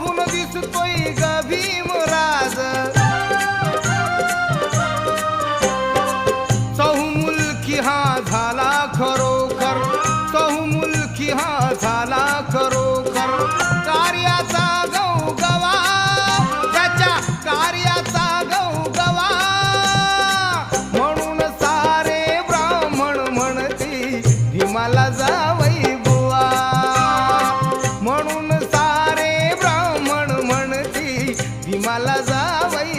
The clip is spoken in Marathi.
शोभून दिसतोय ग भीमराज चहुमुलकी हा झाला खरोखर. चहुमुलकी हा झाला खरोखर. कार्याचा गौगवा त्याच्या कार्याचा गौगवा म्हणून सारे ब्राह्मण म्हणती भीमाला जावई मला जावई